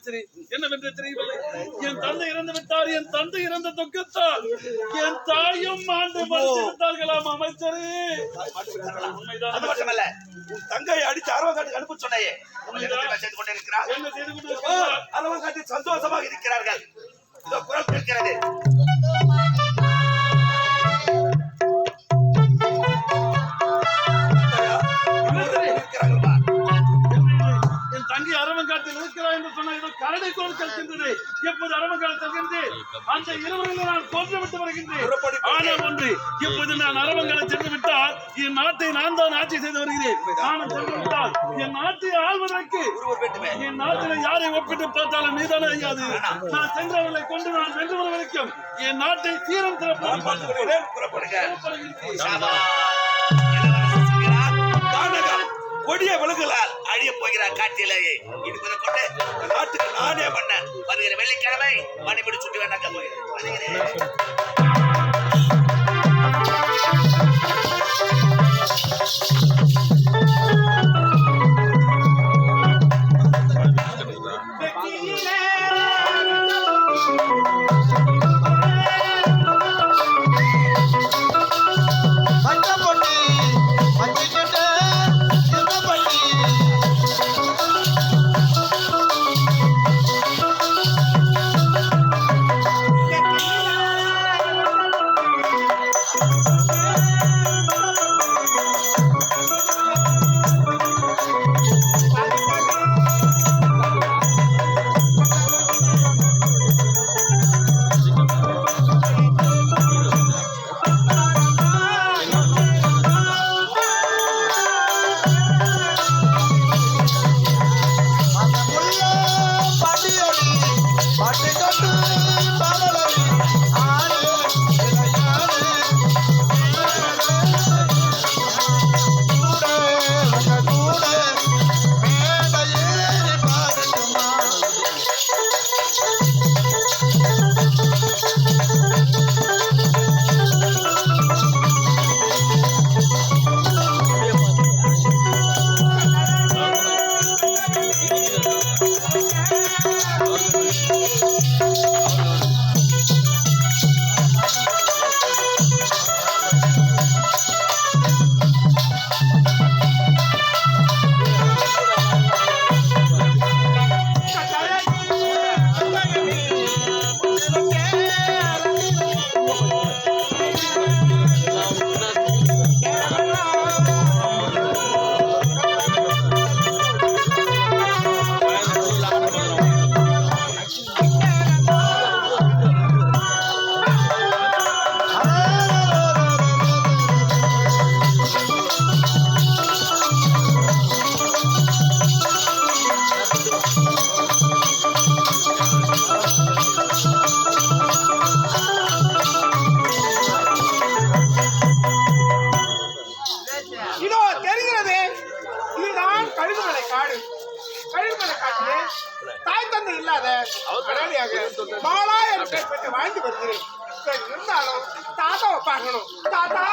அமைச்சரே என்னவென்று தெரியவில்லை? என் தந்தை இறந்து விட்டார் என் தந்தை இறந்த துக்கத்தால். என் தாயும் மறைத்து விட்டார்களாம் அமைச்சரே. அது மட்டுமல்ல உன் தங்கையை அடித்து அரவங்காட்டுக்கு அனுப்ப சொன்னையே செய்து கொண்டிருக்கிறார். என்ன செய்து கொண்டிருக்கிறார்? அரவங்காட்டில் சந்தோஷமாக இருக்கிறார்கள். இதோ குரல் கேட்கிறது. இருக்கிறார் என்று சொன்ன கரடை தோல் கற்கின்றது எப்போது அரவங்கால் செல்கின்றேன் அந்த இருவரையும் நான் கொன்று விட்டு வருகின்றேன். ஆனால் ஒன்று இப்போது நான் அரவங்காலை சென்று விட்டால் என் நாட்டை நான் தான் ஆட்சி செய்து வருகிறேன். நானும் சென்று விட்டால் என் நாட்டை ஆள்வதற்கு என் நாட்டில் யாரை ஒப்பிட்டு பார்த்தாலும் நீதானே ஐயாது நான் சென்றவர்களை கொண்டு நான் வென்று வர வரைக்கும் என் நாட்டை சீரம் நான் பார்த்துக் கொடிய விலங்குகளால் அழிய போகிறார் காட்டிலேயே. இது கொண்டு நாட்டுக்கு நானே மன்னன். வருகிற வெள்ளிக்கிழமை மணிபடி சுட்டி வேண்டாக்க போகிறேன். இதோ தெரிகிறது. இதுதான் கழுகுமலை காடு. கழுகுமலை காட்டிலே தாய் தந்தை இல்லாத அனாதையாக பாலா என்ற பெற்று வாழ்ந்து வருகிறேன். இருந்தாலும் தாத்தாவை பார்க்கணும். தாத்தா!